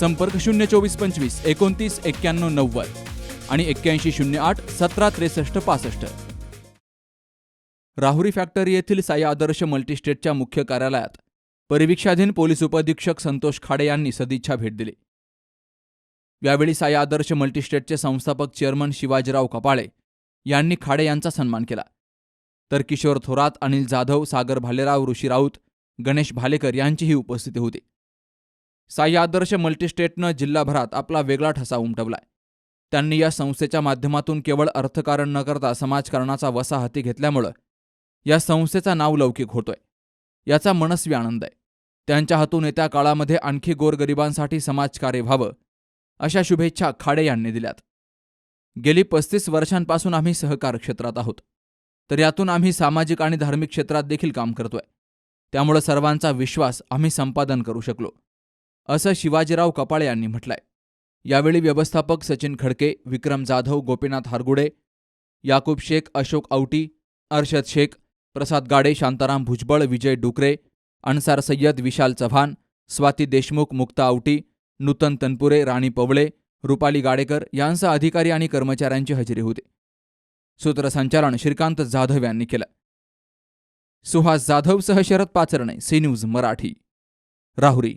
संपर्क शून्य चोवीस पंचवीस एकोणतीस एक्क्याण्णव नव्वद आणि एक्क्याऐंशी शून्य आठ सतरा त्रेसष्ट पासष्ट. राहुरी फॅक्टरी येथील साई आदर्श मल्टीस्टेटच्या मुख्य कार्यालयात परिवीक्षाधीन पोलीस उपअधीक्षक संतोष खाडे यांनी सदिच्छा भेट दिली. यावेळी साई आदर्श मल्टीस्टेटचे संस्थापक चेअरमन शिवाजीराव कपाळे यांनी खाडे यांचा सन्मान केला. तर किशोर थोरात अनिल जाधव सागर भालेराव ऋषी राऊत गणेश भालेकर यांचीही उपस्थिती होती. साई आदर्श मल्टीस्टेटनं जिल्हाभरात आपला वेगळा ठसा उमटवलाय. त्यांनी या संस्थेच्या माध्यमातून केवळ अर्थकारण न करता समाजकारणाचा वसा हाती घेतल्यामुळं या संस्थेचा नाव लौकिक होतोय. याचा मनस्वी आनंद आहे. त्यांच्या हातून येत्या काळामध्ये आणखी गोरगरिबांसाठी समाजकार्य व्हावं अशा शुभेच्छा खाडे यांनी दिल्यात. गेली पस्तीस वर्षांपासून आम्ही सहकार क्षेत्रात आहोत. तर यातून आम्ही सामाजिक आणि धार्मिक क्षेत्रात देखील काम करतोय. त्यामुळं सर्वांचा विश्वास आम्ही संपादन करू शकलो. असं शिवाजीराव कपाळे यांनी म्हटलंय. यावेळी व्यवस्थापक सचिन खडके विक्रम जाधव गोपीनाथ हारगुडे याकूब शेख अशोक औटी अर्शद शेख प्रसाद गाडे शांताराम भुजबळ विजय डुकरे अन्सार सय्यद विशाल चव्हाण स्वाती देशमुख मुक्ता आवटी नूतन तनपुरे राणी पवळे रुपाली गाडेकर यांसह अधिकारी आणि कर्मचाऱ्यांची हजेरी होती. सूत्रसंचालन श्रीकांत जाधव यांनी केलं. Suhas जाधवसह Sharad Pacharne C news Marathi. Rahuri.